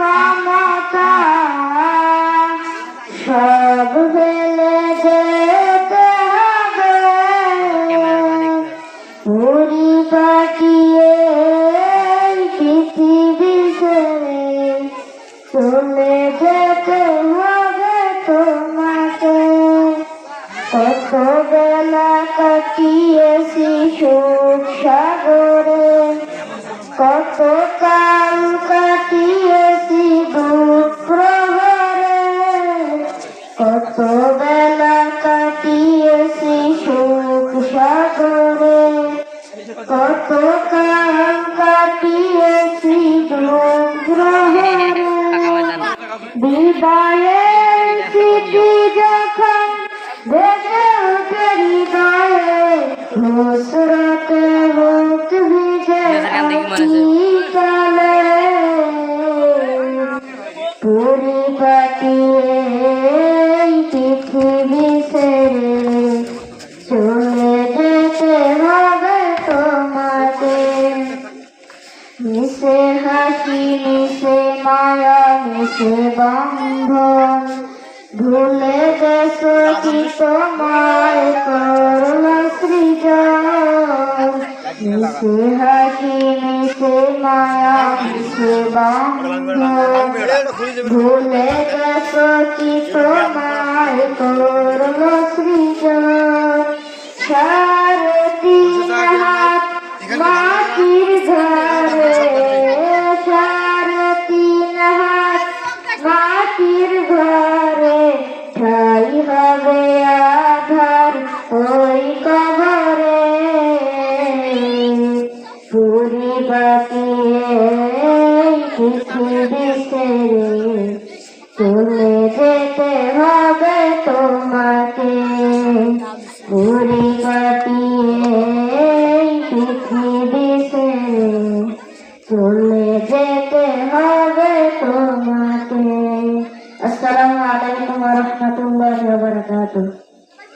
মমতা, সব ফেলে যেতে হবে। পাঠিয়ে পৃথিবী ছেড়ে চলে যেতে হবে তোমাকে। কত বেলা কাটিয়েছি সুখ সাগরে কত বেলা কাটিয়েছি সুখ সাগরে? কত কাল কাটিয়েছি দুঃখ বিদায়ের স্মৃতি যখন বেঁচে ওঠে হৃদয়ে নুসরতে মুখ ভিজে মিশে মায়া মিশে বন্ধন। ভুলে গেছো কি তোমায় করল সৃজন। মিশে হাসি, মিশে মায়া মিশে বন্ধন। ভুলে গেছো কি তোমায় করল সৃজন। पूरी बाकी है किसी बिस्तरी तुम्हें देते होगे तो माते पूरी बाकी है किसी बिस्तरी तुम्हें देते होगे तो माते अस्सलाम वालेकुम वरहमतुल्लाहि वबरकातुह